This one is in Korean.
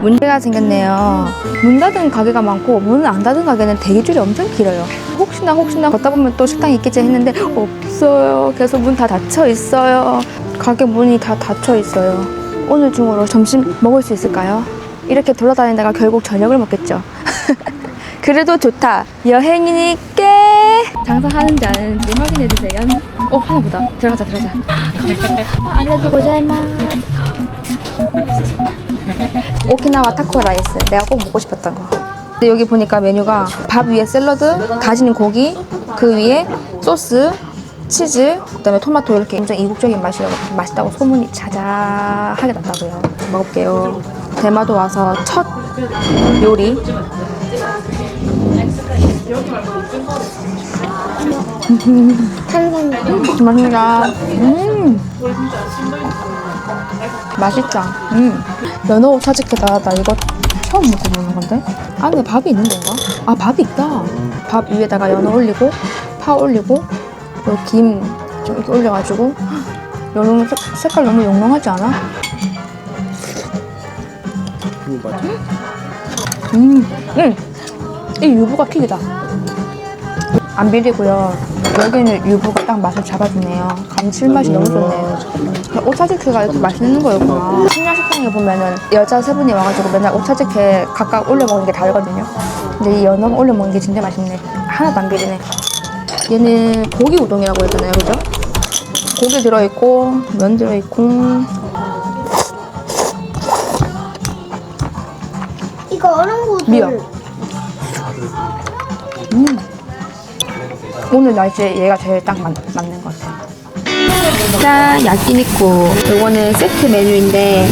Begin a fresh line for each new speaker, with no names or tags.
문제가 생겼네요. 문 닫은 가게가 많고 문을 안 닫은 가게는 대기줄이 엄청 길어요. 혹시나 혹시나 걷다 보면 또 식당이 있겠지 했는데 없어요. 그래서 문다 닫혀 있어요. 가게 문이 다 닫혀 있어요. 오늘 중으로 점심 먹을 수 있을까요? 이렇게 돌아다니다가 결국 저녁을 먹겠죠. 그래도 좋다. 여행이니까 장사하는지 안 하는지 확인해 주세요. 어 하나 보다. 들어가자 들어가자. 안녕히 고자이마. 오키나와 타코 라이스 내가 꼭 먹고 싶었던 거. 근데 여기 보니까 메뉴가 밥 위에 샐러드 가진 고기 그 위에 소스 치즈 그다음에 토마토 이렇게 굉장히 이국적인 맛이라고 맛있다고 소문이 자자하게 났다고요. 먹을게요. 대마도 와서 첫 요리 맛있다 음 맛있다. 음. 연어 오차즈케다. 나 이거 처음 먹어보는 건데. 안에 밥이 있는 건가? 아 밥이 있다. 밥 위에다가 연어 올리고 파 올리고 그리고 김좀 이렇게 올려가지고 연어 색- 색깔 너무 영롱하지 않아? 음, 음. 이 유부가 킥이다. 안 비리고요. 여기는 유부가 딱 맛을 잡아주네요. 감칠맛이 너무 좋네요. 오차즈케가 이렇게 맛있는 거였구나. 신야식당에 보면은 여자 세 분이 와가지고 맨날 오차즈케 각각 올려 먹는 게 다르거든요. 근데 이 연어 올려 먹는 게 진짜 맛있네. 하나도 안 비리네. 얘는 고기 우동이라고 했잖아요, 그죠? 고기 들어있고 면 들어있고
이거 얼음 구슬.
미역. 오늘 날씨에 얘가 제일 딱 맞, 맞는 것 같아요. 짠, 야끼니쿠. 요거는 세트 메뉴인데.